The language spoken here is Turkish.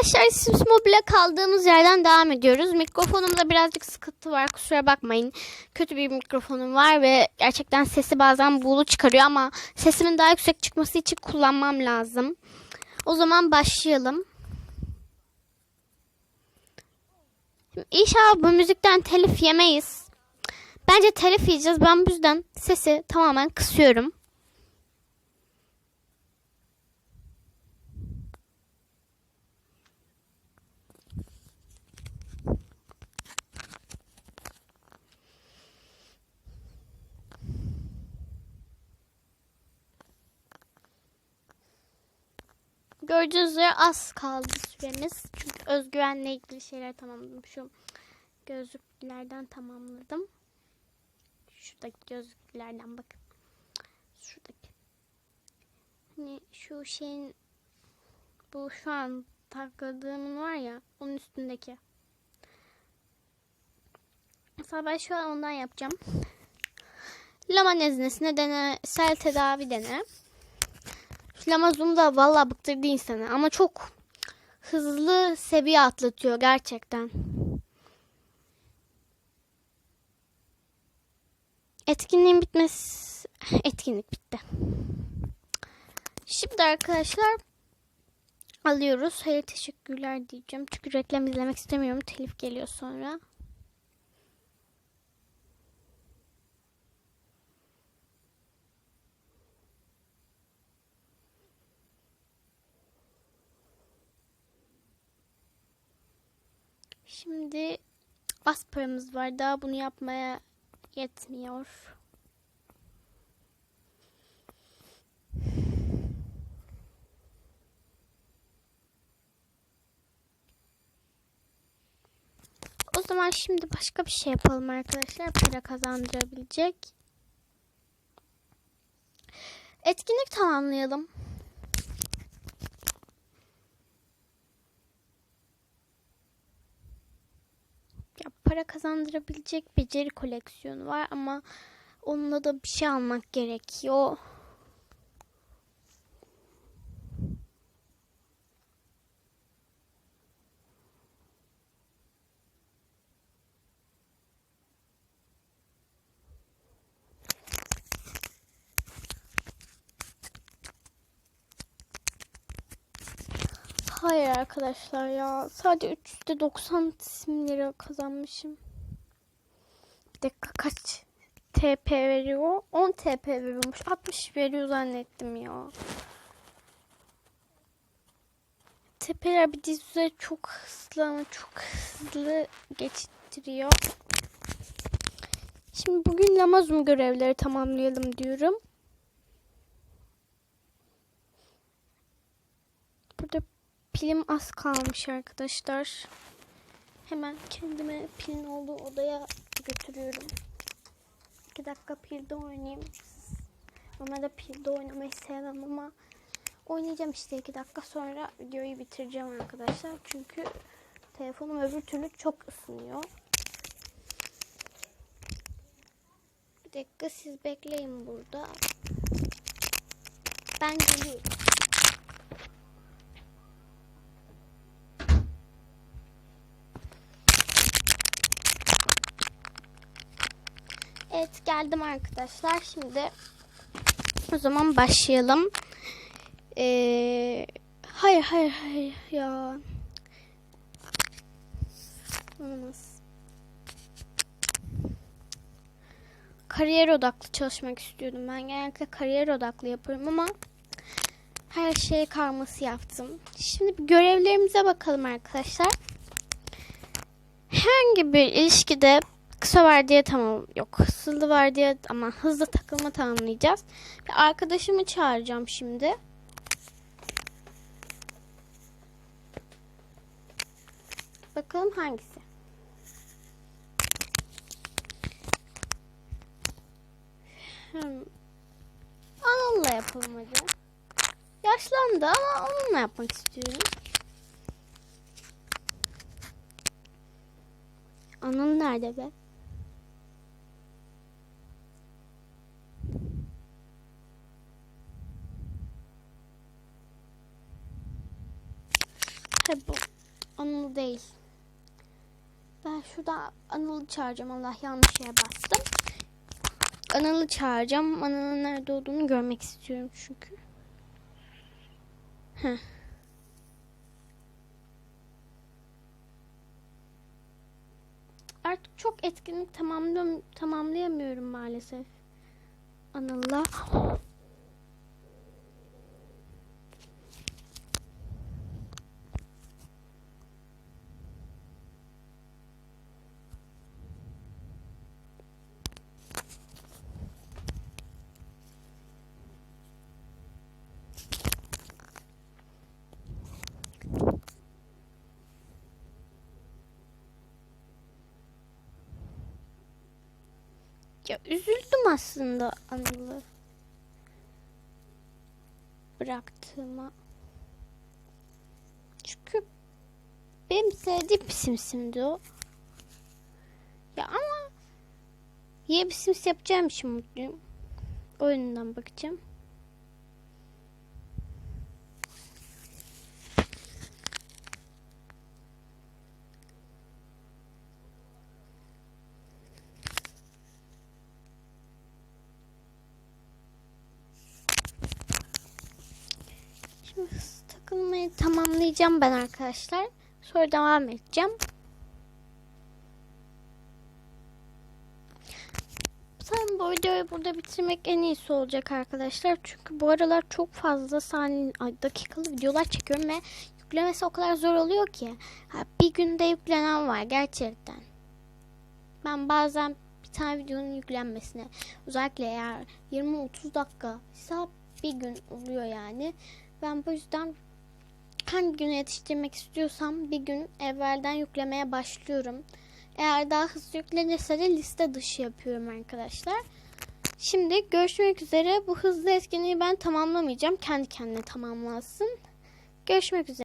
Arkadaşlar Sims Mobile'e kaldığımız yerden devam ediyoruz. Mikrofonumda birazcık sıkıntı var. Kusura bakmayın. Kötü bir mikrofonum var ve gerçekten sesi bazen buğulu çıkarıyor ama sesimin daha yüksek çıkması için kullanmam lazım. O zaman başlayalım. Şimdi İnşallah bu müzikten telif yemeyiz. Bence telif yiyeceğiz. Ben bu yüzden sesi tamamen kısıyorum. Gördüğünüz üzere az kaldı süremiz. Çünkü özgüvenle ilgili şeyler tamamladım. Şu gözlüklerden tamamladım. Şuradaki gözlüklerden bakın. Şuradaki. Hani şu şeyin bu şu an takladığımın var ya onun üstündeki. Mesela ben şu an ondan yapacağım. Lama neznesine deneysel tedavi dene. Flamazum da valla bıktırdı insanı ama çok hızlı seviye atlatıyor gerçekten. Etkinliğin bitmesi etkinlik bitti. Şimdi arkadaşlar alıyoruz. Hayır teşekkürler diyeceğim. Çünkü reklam izlemek istemiyorum. Telif geliyor sonra. Şimdi az paramız var. Daha bunu yapmaya yetmiyor. O zaman şimdi başka bir şey yapalım arkadaşlar. Para kazandırabilecek. Etkinlik tamamlayalım. Ya para kazandırabilecek beceri koleksiyonu var ama onunla da bir şey almak gerekiyor. Hayır arkadaşlar ya. Sadece 390 sim lira kazanmışım. Bir dakika kaç TP veriyor? 10 TP veriyormuş. 60 veriyor zannettim ya. TP'ler bir dizi çok hızlı ama çok hızlı geçittiriyor. Şimdi bugün Lamazum görevleri tamamlayalım diyorum. Burada pilim az kalmış arkadaşlar. Hemen kendime pilin olduğu odaya götürüyorum. 2 dakika pilde oynayayım. Normalde pilde oynamayı sevmem ama oynayacağım işte 2 dakika sonra videoyu bitireceğim arkadaşlar. Çünkü telefonum öbür türlü çok ısınıyor. Bir dakika siz bekleyin burada. Ben geliyorum. Evet geldim arkadaşlar. Şimdi o zaman başlayalım. Ee, hayır hayır hayır ya. Olmaz. Kariyer odaklı çalışmak istiyordum. Ben genellikle kariyer odaklı yapıyorum ama her şeye karması yaptım. Şimdi görevlerimize bakalım arkadaşlar. Herhangi bir ilişkide kısa vardiya tamam yok hızlı vardiya ama hızlı takılma tamamlayacağız. Bir arkadaşımı çağıracağım şimdi. Bakalım hangisi? Hmm. Anıl'la yapalım hadi. Yaşlandı ama onunla yapmak istiyorum. Anıl nerede be? He bu. Anıl değil. Ben şurada Anıl'ı çağıracağım. Allah yanlış yere bastım. Anıl'ı çağıracağım. Anıl'ın nerede olduğunu görmek istiyorum çünkü. Heh. Artık çok etkinlik tamamlayamıyorum maalesef. Anıl'la. Ya üzüldüm aslında Anıl'ı bıraktığıma. Çünkü benim sevdiğim bir simsimdi o. Ya ama yeni bir sims yapacağım için mutluyum. Oyundan bakacağım. Takılmayı tamamlayacağım ben arkadaşlar. Sonra devam edeceğim. Sanırım bu videoyu burada bitirmek en iyisi olacak arkadaşlar. Çünkü bu aralar çok fazla saniye, dakikalı videolar çekiyorum ve yüklemesi o kadar zor oluyor ki. Ha, bir günde yüklenen var gerçekten. Ben bazen bir tane videonun yüklenmesine özellikle eğer 20-30 dakika ise bir gün oluyor yani. Ben bu yüzden hangi güne yetiştirmek istiyorsam bir gün evvelden yüklemeye başlıyorum. Eğer daha hızlı yüklenirse de liste dışı yapıyorum arkadaşlar. Şimdi görüşmek üzere. Bu hızlı etkinliği ben tamamlamayacağım. Kendi kendine tamamlansın. Görüşmek üzere.